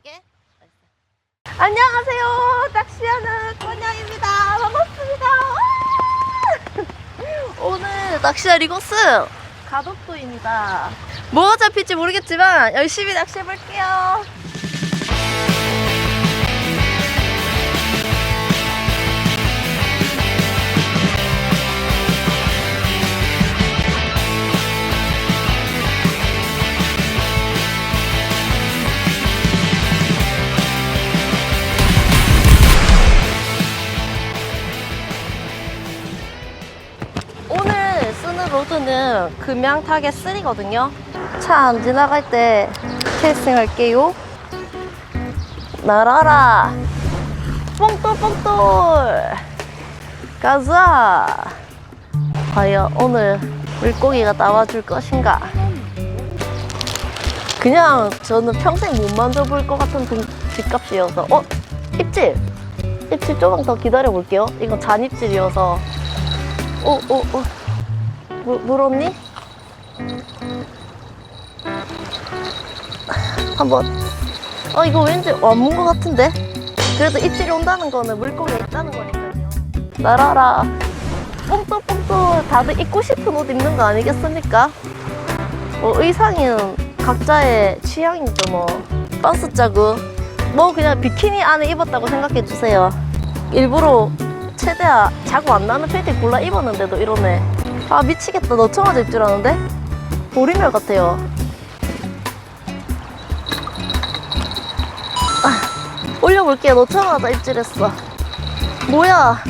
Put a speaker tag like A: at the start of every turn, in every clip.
A: 하게. 안녕하세요. 낚시하는 권양입니다. 반갑습니다. 와! 오늘 낚시할 이곳은 가덕도입니다. 뭐가 잡힐지 모르겠지만 열심히 낚시해볼게요. 금양 타겟 3거든요. 차 안 지나갈 때 캐스팅 할게요. 날아라. 뽕돌뽕돌. 가자. 과연 오늘 물고기가 나와줄 것인가? 그냥 저는 평생 못 만져볼 것 같은 동- 집값이어서. 어? 입질! 입질 조금 더 기다려 볼게요. 이건 잔입질이어서. 오, 오, 오. 물, 물었니? 한번. 어, 이거 왠지 완문 것 같은데? 그래도 입질이 온다는 거는 물고기가 있다는 거니까요. 날아라. 뽕돌뽕돌 다들 입고 싶은 옷 입는 거 아니겠습니까? 뭐 의상은 각자의 취향이죠, 뭐. 버스 자국. 뭐 그냥 비키니 안에 입었다고 생각해 주세요. 일부러 최대한 자고 안 나는 팬티 골라 입었는데도 이러네. 아 미치겠다. 너 청아제 입줄 아는데? 보리멸 같아요. 아, 올려볼게요. 너 청아자 입질했어. 뭐야?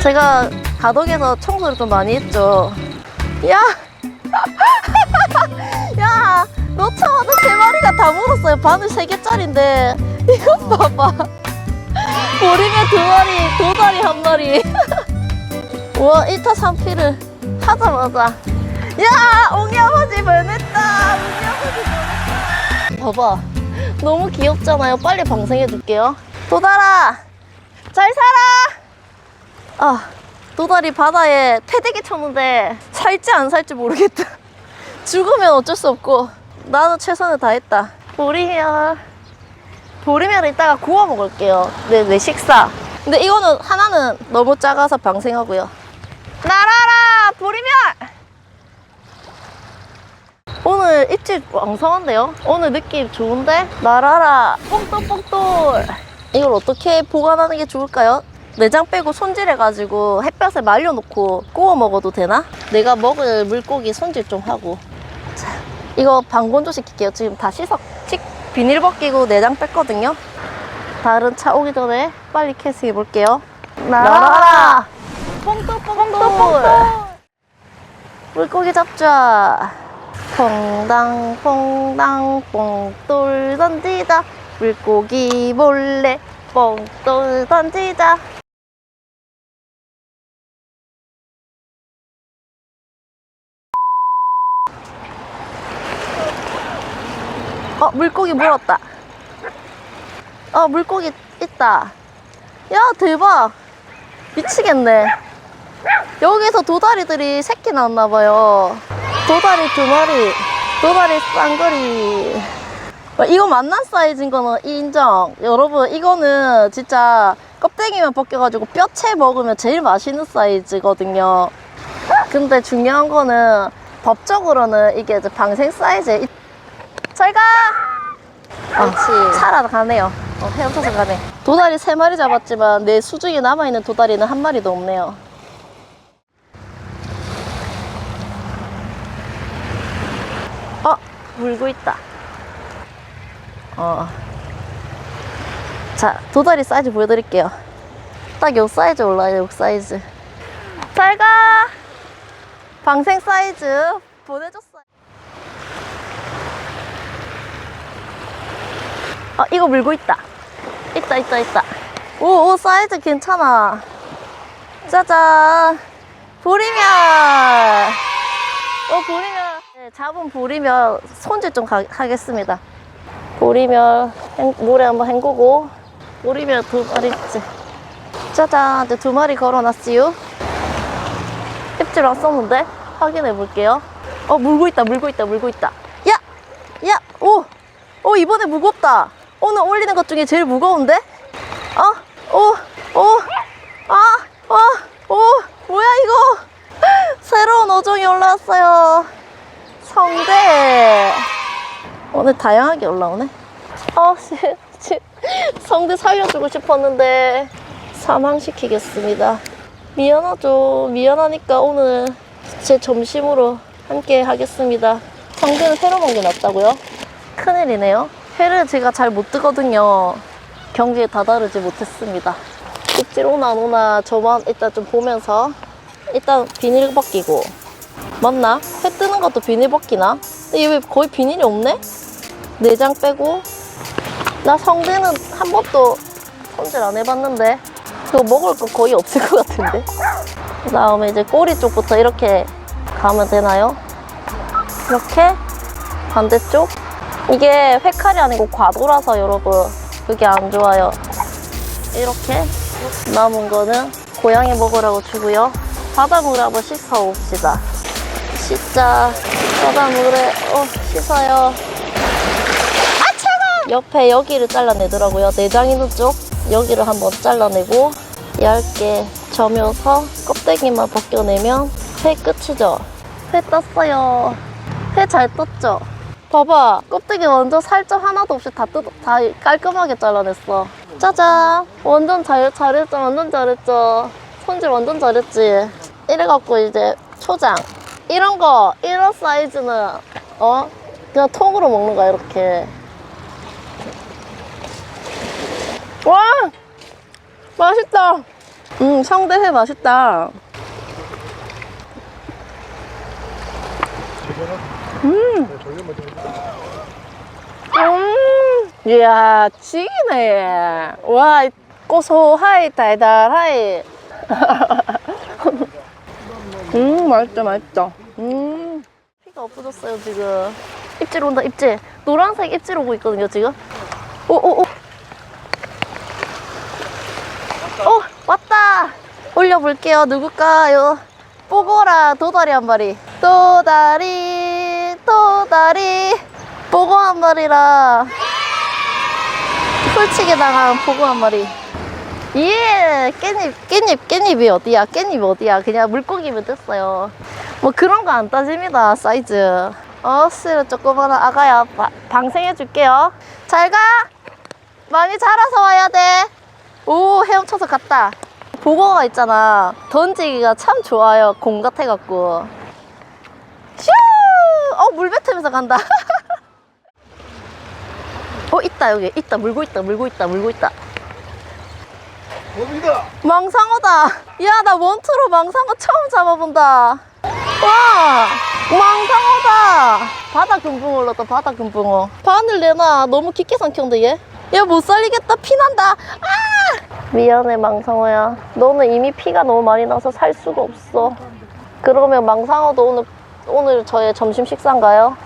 A: 제가 가덕에서 청소를 좀 많이 했죠. 야! 야! 너 청아자 세 마리가 다 물었어요. 바늘 세 개짜린데. 이것 봐봐. 보리멸 두 마리, 도다리 한 마리. 우와, 1타 3피를 하자마자. 야! 옹이 아버지 변했다! 옹이 아버지 변했다! 봐봐. 너무 귀엽잖아요. 빨리 방생해 줄게요. 도달아! 잘 살아! 아, 도다리 바다에 패대기 쳤는데 살지 안 살지 모르겠다. 죽으면 어쩔 수 없고 나는 최선을 다했다. 보리멸. 보리멸을 이따가 구워 먹을게요. 네, 내 식사. 근데 이거는 하나는 너무 작아서 방생하고요. 날아라! 보리멸! 오늘 입질 왕성한데요? 오늘 느낌 좋은데? 날아라! 뽕돌뽕돌! 이걸 어떻게 보관하는 게 좋을까요? 내장 빼고 손질해가지고 햇볕에 말려놓고 구워 먹어도 되나? 내가 먹을 물고기 손질 좀 하고. 자, 이거 방건조 시킬게요. 지금 다 씻어, 식, 비닐 벗기고 내장 뺐거든요. 다른 차 오기 전에 빨리 캐스팅 해볼게요. 날아라! 뽕돌뽕돌! 물고기 잡자. 퐁당 퐁당 뽕돌 던지자. 물고기 몰래 뽕돌 던지자. 어, 물고기 물었다. 어, 물고기 있다. 야, 대박. 미치겠네. 여기서 도다리들이 새끼 낳았나 봐요. 도다리 두 마리, 도다리 쌍거리. 와, 이거 만난 사이즈인 거는 인정. 여러분, 이거는 진짜 껍데기만 벗겨가지고 뼈채 먹으면 제일 맛있는 사이즈거든요. 근데 중요한 거는 법적으로는 이게 이제 방생 사이즈. 잘 가! 아, 살아가네요. 어, 헤엄쳐서 가네. 도다리 세 마리 잡았지만 내 수중에 남아있는 도다리는 한 마리도 없네요. 어, 물고 있다. 어. 자, 도다리 사이즈 보여드릴게요. 딱 요 사이즈 올라요, 요 사이즈. 잘 가! 방생 사이즈 보내줬어요. 어, 이거 물고 있다. 있다, 있다, 있다. 오, 오, 사이즈 괜찮아. 짜잔. 보리멸! 어, 보리멸. 네, 잡은 보리멸 손질 좀 가- 하겠습니다. 보리멸 헹- 물에 한번 헹구고, 보리멸 두 마리째. 짜잔, 이제 두 마리 걸어놨지요. 입질 왔었는데? 확인해 볼게요. 어, 물고 있다, 물고 있다, 물고 있다. 야! 야! 오! 오, 이번에 무겁다. 오늘 올리는 것 중에 제일 무거운데? 어? 오, 오, 아, 와, 오, 뭐야 이거? 새로운 어종이 올라왔어요. 성대. 오늘 다양하게 올라오네. 아, 성대 살려주고 싶었는데 사망시키겠습니다. 미안하죠. 미안하니까 오늘 제 점심으로 함께 하겠습니다. 성대는 새로 먹는 게 낫다고요? 큰일이네요. 회를 제가 잘 못 뜨거든요. 경기에 다다르지 못했습니다. 입질 오나 안 오나 저만 일단 좀 보면서 일단 비닐 벗기고 맞나? 회 뜨는 것도 비닐 벗기나? 근데 얘 왜 거의 비닐이 없네? 내장 빼고 나 성대는 한 번도 손질 안 해봤는데 그거 먹을 거 거의 없을 것 같은데 그 다음에 이제 꼬리 쪽부터 이렇게 가면 되나요? 이렇게 반대쪽 이게 회칼이 아니고 과도라서 여러분 그게 안 좋아요 이렇게 남은 거는 고양이 먹으라고 주고요 바닷물에 한번 씻어 봅시다 씻자 바닷물에 어 씻어요 옆에 여기를 잘라내더라고요. 내장 있는 쪽 여기를 한번 잘라내고 얇게 점여서 껍데기만 벗겨내면 회 끝이죠. 회 떴어요. 회 잘 떴죠? 봐봐. 껍데기 완전 살점 하나도 없이 다 뜯, 다 깔끔하게 잘라냈어. 짜잔. 완전 잘, 잘했죠. 완전 잘했죠. 손질 완전 잘했지. 이래갖고 이제 초장. 이런 거, 이런 사이즈는, 어? 그냥 통으로 먹는 거야, 이렇게. 와! 맛있다! 음, 성대회 맛있다. 음, 이야, 찌네. 와, 고소하이, 달달하이. 음, 맛있다, 맛있다. 음. 피가 없어졌어요, 지금. 입질 온다, 입질. 노란색 입질 오고 있거든요, 지금. 오, 오, 오. 어, 왔다. 올려볼게요. 누굴까요? 뽀고라 도다리 한 마리. 도다리, 도다리. 뽀고 한 마리라. 풀치기 당한 보고 한 마리. 예, 깻잎, 깻잎, 깻잎이 어디야? 깻잎 어디야? 그냥 물고기면 됐어요. 뭐 그런 거 안 따집니다, 사이즈. 어, 씨를 조그마한 아가야, 바- 방생해줄게요. 잘 가! 많이 자라서 와야 돼. 오, 헤엄쳐서 갔다. 보고가 있잖아. 던지기가 참 좋아요. 공 같아갖고. 슈! 어, 물 뱉으면서 간다. 어, 있다, 여기. 있다. 물고 있다, 물고 있다, 물고 있다.
B: 뭡니다.
A: 망상어다. 야, 나 원투로 망상어 처음 잡아본다. 와, 망상어다. 바다 금붕어 올랐다, 바다 금붕어. 바늘 내놔. 너무 깊게 삼켰는데, 얘? 야, 못 살리겠다. 피난다. 아! 미안해, 망상어야. 너는 이미 피가 너무 많이 나서 살 수가 없어. 그러면 망상어도 오늘, 오늘 저의 점심 식사인가요?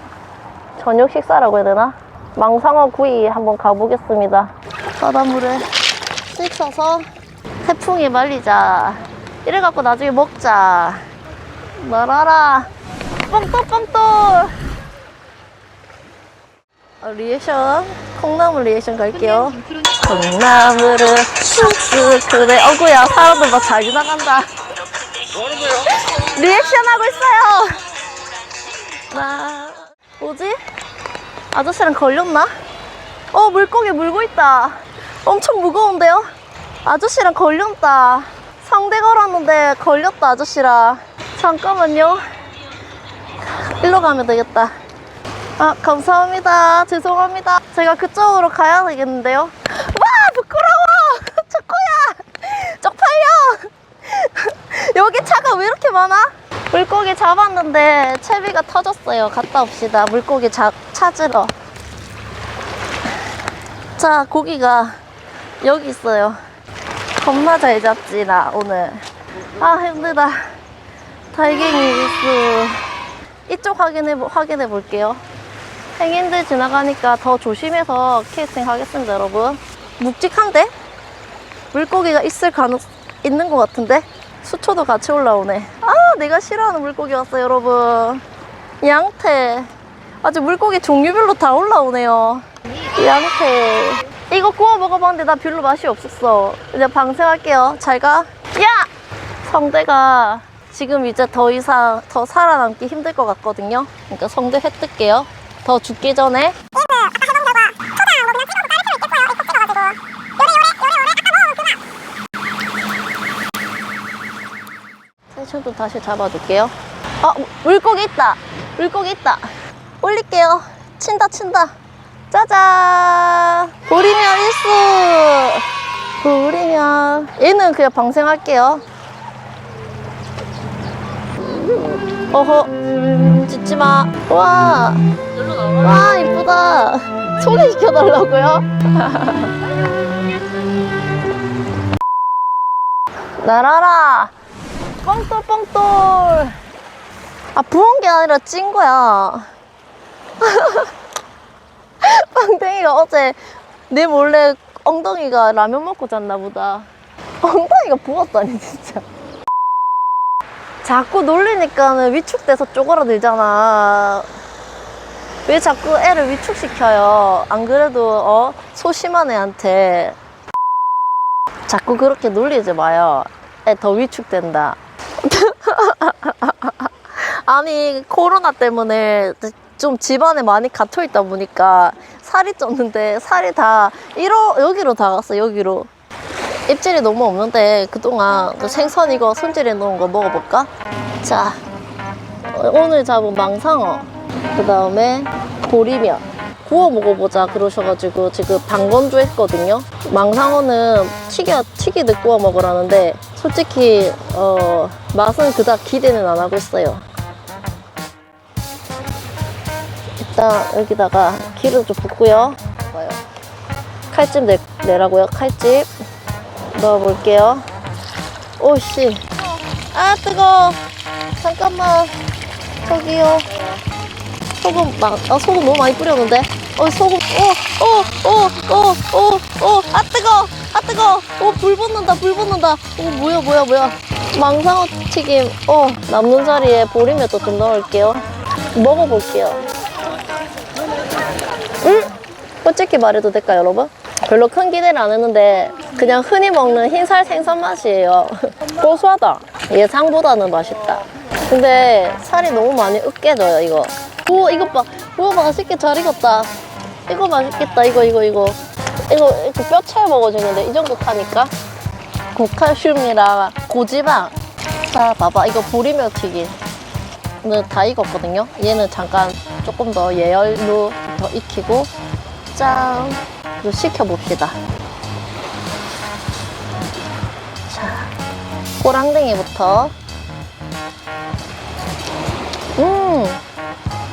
A: 저녁 식사라고 해야 되나? 망상어 구이 한번 가보겠습니다. 바닷물에 씻어서 태풍이 말리자. 이래갖고 나중에 먹자. 말아라. 뻥떡뻥떡. 어, 리액션. 콩나물 리액션 갈게요. 콩나물은 쑥쑥 그래. 어구야, 사람들 막잘 지나간다. 리액션 하고 있어요. 나 뭐지? 아저씨랑 걸렸나? 어 물고기 물고 있다. 엄청 무거운데요? 아저씨랑 걸렸다. 상대 걸었는데 걸렸다 아저씨랑. 잠깐만요. 일로 가면 되겠다. 아 감사합니다. 죄송합니다. 제가 그쪽으로 가야 되겠는데요. 와 부끄러워. 초코야. 쪽팔려. 여기 차가 왜 이렇게 많아? 물고기 잡았는데 채비가 터졌어요. 갔다 옵시다. 물고기 잡, 찾으러. 자, 고기가 여기 있어요. 겁나 잘 잡지, 나, 오늘. 아, 힘들다. 달갱이 일수. 이쪽 확인해, 보- 확인해 볼게요. 행인들 지나가니까 더 조심해서 캐스팅 하겠습니다, 여러분. 묵직한데? 물고기가 있을 가능, 있는 것 같은데? 수초도 같이 올라오네. 아, 내가 싫어하는 물고기 왔어요, 여러분. 양태. 아주 물고기 종류별로 다 올라오네요. 양태. 이거 구워 먹어봤는데 나 별로 맛이 없었어. 이제 방생할게요. 잘 가. 야! 성대가 지금 이제 더 이상 더 살아남기 힘들 것 같거든요. 그러니까 성대 회 뜰게요. 더 죽기 전에. 텐션도 다시 잡아줄게요. 아, 물고기 있다. 물고기 있다. 올릴게요. 친다, 친다. 짜잔! 보리면 일수! 보리면. 얘는 그냥 방생할게요. 어허, 짖지 마. 와, 와, 이쁘다. 소개시켜달라고요? 날아라! 뻥돌, 뻥돌! 아, 부은 게 아니라 찐 거야. 빵댕이가 어제 내 몰래 엉덩이가 라면 먹고 잤나 보다. 엉덩이가 부었다니, 진짜. 자꾸 놀리니까는 위축돼서 쪼그라들잖아. 왜 자꾸 애를 위축시켜요? 안 그래도, 어? 소심한 애한테. 자꾸 그렇게 놀리지 마요. 애 더 위축된다. 아니, 코로나 때문에 좀 집안에 많이 갇혀 있다 보니까 살이 쪘는데 살이 다 이러, 여기로 다 갔어, 여기로. 입질이 너무 없는데 그동안 그 생선 이거 손질해 놓은 거 먹어볼까? 자, 어, 오늘 잡은 망상어, 그 다음에 보리면 구워 먹어보자 그러셔가지고 지금 방건조 했거든요. 망상어는 튀겨 튀기듯 구워 먹으라는데 솔직히 어, 맛은 그닥 기대는 안 하고 있어요. 일단 여기다가 기름 좀 붓고요. 칼집 내, 내라고요. 칼집 넣어볼게요. 오씨. 아 뜨거. 잠깐만. 저기요. 소금 막, 아 소금 너무 많이 뿌렸는데. 어 소금. 오오오오오오아 뜨거. 아 뜨거. 오불 붙는다. 불 붙는다. 오 뭐야 뭐야 뭐야. 망상어 튀김. 어 남는 자리에 보리면도 좀 넣을게요. 먹어볼게요. 음? 솔직히 말해도 될까요, 여러분? 별로 큰 기대를 안 했는데 그냥 흔히 먹는 흰살 생선 맛이에요. 고소하다. 예상보다는 맛있다. 근데 살이 너무 많이 으깨져요, 이거. 오, 이것 봐. 오, 맛있게 잘 익었다. 이거 맛있겠다, 이거, 이거, 이거. 이거, 이렇게 뼈채 먹어주는데 이 정도 타니까? 고칼슘이랑 고지방. 자, 봐봐. 이거 보리멸 튀김. 오늘 다 익었거든요. 얘는 잠깐 조금 더 예열로 더 익히고 짠! 그리고 식혀봅시다. 자, 꼬랑댕이부터 음,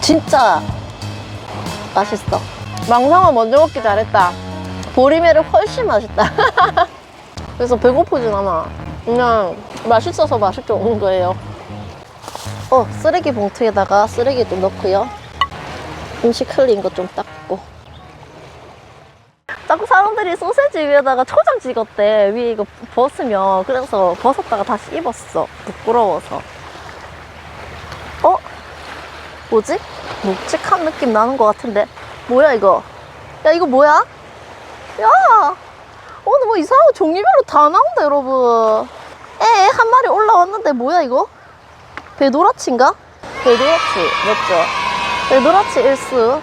A: 진짜 맛있어. 망상어 먼저 먹기 잘했다. 보리매를 훨씬 맛있다. 그래서 배고프진 않아. 그냥 맛있어서 맛있게 먹는 거예요. 어, 쓰레기 봉투에다가 쓰레기 좀 넣고요. 음식 흘린 거 좀 닦고. 자꾸 사람들이 소세지 위에다가 초장 찍었대. 위에 이거 벗으면. 그래서 벗었다가 다시 입었어. 부끄러워서. 어? 뭐지? 묵직한 느낌 나는 것 같은데. 뭐야, 이거? 야, 이거 뭐야? 야! 오늘 뭐 이상한 거 종류별로 다 나온다, 여러분. 에, 한 마리 올라왔는데, 뭐야, 이거? 배도라치인가? 배도라치 맞죠? 배도라치 일수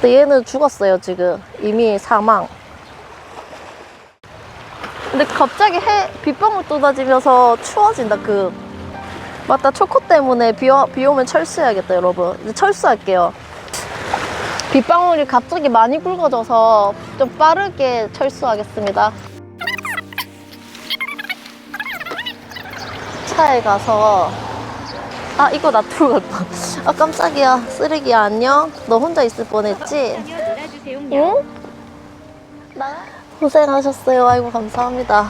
A: 근데 얘는 죽었어요 지금. 이미 사망. 근데 갑자기 해 빗방울 쏟아지면서 추워진다 그. 맞다 초코 때문에 비, 오, 비 오면 철수해야겠다 여러분. 이제 철수할게요. 빗방울이 갑자기 많이 굵어져서 좀 빠르게 철수하겠습니다. 차에 가서 아 이거 나 두고 갈 뻔. 아 깜짝이야. 쓰레기야 안녕. 너 혼자 있을 뻔했지? 응? 나? 고생하셨어요. 아이고 감사합니다.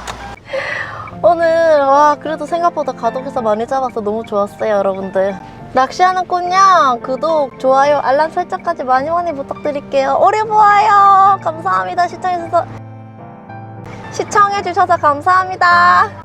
A: 오늘 와 그래도 생각보다 가독에서 많이 잡아서 너무 좋았어요 여러분들. 낚시하는 꽃냥 구독, 좋아요, 알람 설정까지 많이 많이 부탁드릴게요. 오래 보아요. 감사합니다. 시청해주셔서 시청해주셔서 감사합니다.